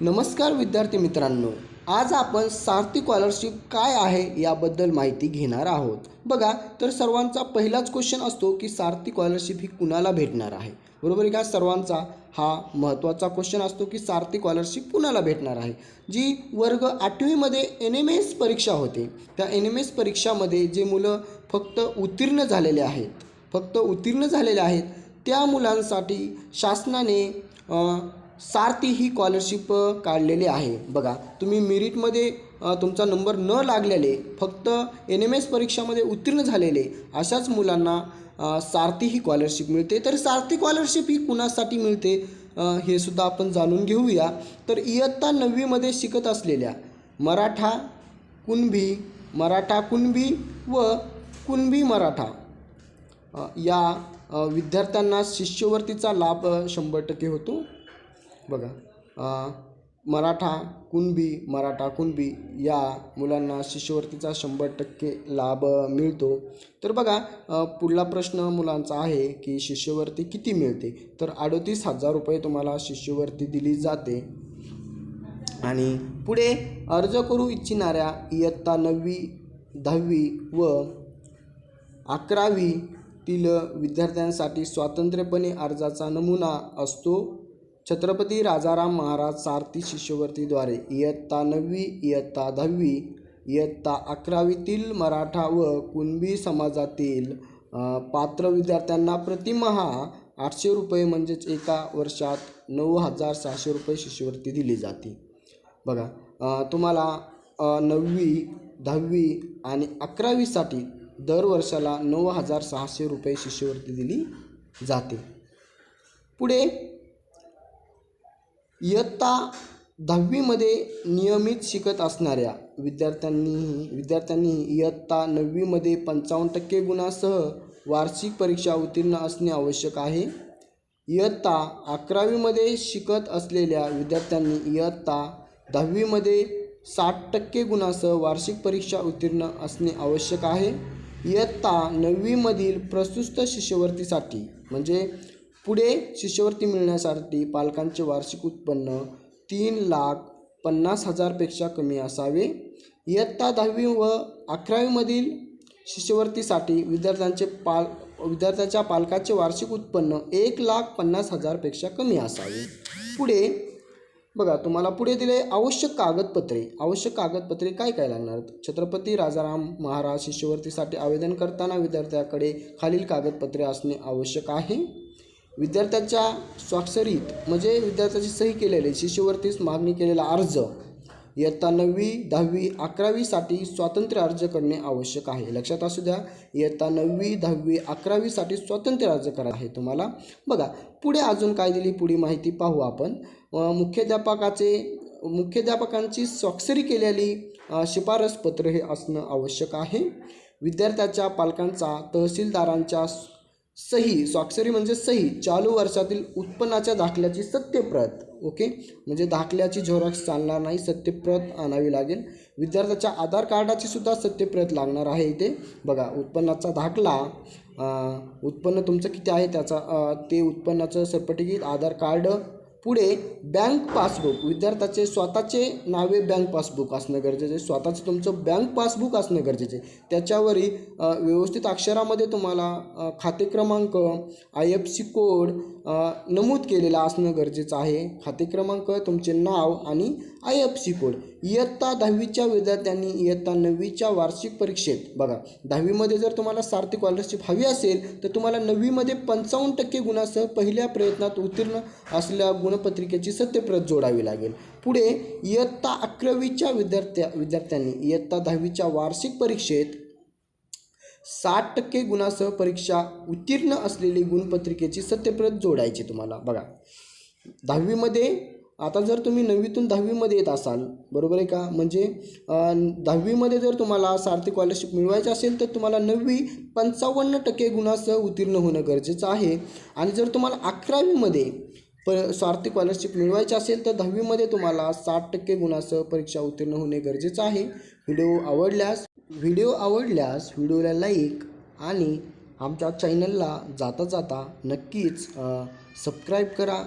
नमस्कार विद्यार्थी मित्रांनो आज आपण सार्थी स्कॉलरशिप काय आहे याबद्दल माहिती घेणार आहोत. बघा तर सर्वांचा पहिलाच क्वेश्चन असतो की सार्थी स्कॉलरशिप ही कुणाला भेटणार आहे? बरोबर आहे का? सर्वांचा हा महत्त्वाचा क्वेश्चन असतो की सार्थी स्कॉलरशिप कुणाला भेटणार आहे? जी वर्ग आठवीमध्ये एन एम एस परीक्षा होते. त्या एन एम एस परीक्षामध्ये जे मुलं फक्त उत्तीर्ण झालेले आहेत फक्त उत्तीर्ण झालेले आहेत त्या मुलांसाठी शासनाने सारथी ही स्कॉलरशिप काढलेली आहे. बघा तुम्ही मेरिटमध्ये तुमचा नंबर न लागलेले फक्त एन एम एस परीक्षामध्ये उत्तीर्ण झालेले अशाच मुलांना सारथी ही स्कॉलरशिप मिळते. तर सारथी स्कॉलरशिप ही कुणासाठी मिळते? हे सुद्धा आपण जाणून घेऊया. तर इयत्ता नववीमध्ये शिकत असलेल्या मराठा कुणबी मराठा कुणबी व कुणबी मराठा या विद्यार्थ्यांना शिष्यवृत्तीचा लाभ शंभर टक्के होतो. बघा. मराठा कुणबी मराठा कुणबी या मुलांना शिष्यवृत्तीचा शंभर टक्के लाभ मिळतो. तर बघा पुढला प्रश्न मुलांचा आहे की शिष्यवृत्ती किती मिळते? तर अडोतीस हजार रुपये तुम्हाला शिष्यवृत्ती दिली जाते. आणि पुढे अर्ज करू इच्छिणाऱ्या इयत्ता नववी दहावी व अकरावीतील विद्यार्थ्यांसाठी स्वातंत्र्यपणे अर्जाचा नमुना असतो. छत्रपती राजाराम महाराज सारथी शिष्यवृत्तीद्वारे इयत्ता नववी इयत्ता दहावी इयत्ता अकरावीतील मराठा व कुणबी समाजातील पात्र विद्यार्थ्यांना प्रतिमहा आठशे रुपये म्हणजेच एका वर्षात नऊ हजार सहाशे रुपये शिष्यवृत्ती दिली जाते. बघा तुम्हाला नववी दहावी आणि अकरावीसाठी दर वर्षाला नऊ हजार सहाशे रुपये शिष्यवृत्ती दिली जाते. पुढे इयत्ता दहावीमध्ये नियमित शिकत असणाऱ्या विद्यार्थ्यांनीही विद्यार्थ्यांनी इयत्ता नववीमध्ये पंचावन्न टक्के गुणासह वार्षिक परीक्षा उत्तीर्ण असणे आवश्यक आहे. इयत्ता अकरावीमध्ये शिकत असलेल्या विद्यार्थ्यांनी इयत्ता दहावीमध्ये साठ टक्के गुणासह वार्षिक परीक्षा उत्तीर्ण असणे आवश्यक आहे. इयत्ता नववीमधील प्रस्तुत शिष्यवृत्तीसाठी म्हणजे पुढे शिष्यवृत्ती मिळण्यासाठी पालकांचे वार्षिक उत्पन्न तीन लाख पन्नास हजारपेक्षा कमी असावे. इयत्ता दहावी व अकरावीमधील शिष्यवृत्तीसाठी विद्यार्थ्यांचे पाल विद्यार्थ्याच्या पालकाचे वार्षिक उत्पन्न एक लाख पन्नास हजारपेक्षा कमी असावे. पुढे बघा तुम्हाला पुढे दिले आवश्यक कागदपत्रे. आवश्यक कागदपत्रे काय काय लागणार? छत्रपती राजाराम महाराज शिष्यवृत्तीसाठी आवेदन करताना विद्यार्थ्याकडे खालील कागदपत्रे असणे आवश्यक आहे. विद्यार्थ्याच्या स्वाक्षरीत म्हणजे विद्यार्थ्याची सही केलेले शिष्यवृत्तीस मागणी केलेला अर्ज इयत्ता नववी दहावी अकरावीसाठी स्वातंत्र्य अर्ज करणे आवश्यक आहे. लक्षात असू द्या इयत्ता नववी दहावी अकरावीसाठी स्वातंत्र्य अर्ज करा आहे तुम्हाला. बघा पुढे अजून काय दिली पुढे माहिती पाहू आपण. मुख्याध्यापकाचे मुख्याध्यापकांची स्वाक्षरी केलेली शिफारसपत्र हे असणं आवश्यक आहे. विद्यार्थ्याच्या पालकांचा तहसीलदारांच्या सही स्वाक्षरी म्हणजे सही चालू वर्षातील उत्पन्नाच्या दाखल्याची सत्यप्रत. ओके? म्हणजे दाखल्याची झेरॉक्स चालणार नाही सत्यप्रत आणावी लागेल. विद्यार्थ्याच्या आधार कार्डाची सुद्धा सत्यप्रत लागणार आहे इथे. बघा उत्पन्नाचा दाखला उत्पन्न तुमचं किती आहे त्याचा ते उत्पन्नाचं सर्टिफिकेट आधार कार्ड पुढे बँक पासबुक विद्यार्थ्याचे स्वतःचे नावे बँक पासबुक असणं गरजेचं आहे. स्वतःचं तुमचं बँक पासबुक असणं गरजेचं आहे. त्याच्यावरही व्यवस्थित अक्षरामध्ये तुम्हाला खाते क्रमांक आय एफ सी कोड नमूद केलेला असणं गरजेचं आहे. खाते क्रमांक तुमचे नाव आणि आय एफ सी कोड इयत्ता दहावीच्या विद्यार्थ्यांनी इयत्ता नववीच्या वार्षिक परीक्षेत बघा दहावीमध्ये जर तुम्हाला सार्थिक स्कॉलरशिप हवी असेल तर तुम्हाला नववीमध्ये पंचावन्न टक्के गुणासह पहिल्या प्रयत्नात उत्तीर्ण असल्या गुण गुणपत्रिकेची सत्यप्रत जोडावी लागेल. पुढे इयत्ता अकरावीच्या विद्यार्थ्या विद्यार्थ्यांनी इयत्ता दहावीच्या वार्षिक परीक्षेत साठ टक्के गुणासह परीक्षा उत्तीर्ण असलेली गुणपत्रिकेची सत्यप्रत जोडायची तुम्हाला. बघा दहावीमध्ये आता जर तुम्ही नववीतून दहावीमध्ये येत असाल बरोबर आहे का? म्हणजे दहावीमध्ये जर तुम्हाला सार्थी स्कॉलरशिप मिळवायची असेल तर तुम्हाला नववी पंचावन्न टक्के गुणासह उत्तीर्ण होणं गरजेचं आहे. आणि जर तुम्हाला अकरावीमध्ये पर स्वार्थी स्कॉलरशिप मिळवायची असेल तर दहावीमध्ये तुम्हाला साठ टक्के गुणासह परीक्षा उत्तीर्ण होणे गरजेचं आहे. व्हिडिओ आवडल्यास व्हिडिओ आवडल्यास व्हिडिओला लाईक आणि आमच्या चॅनलला जाता जाता नक्कीच सबस्क्राईब करा.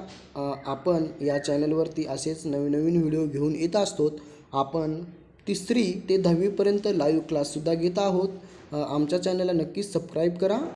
आपण या चॅनलवरती असेच नवीन नवीन व्हिडिओ घेऊन येत असतो आपण तिसरी ते दहावीपर्यंत लाईव्ह क्लाससुद्धा घेत आहोत. आमच्या चॅनलला नक्कीच सबस्क्राईब करा.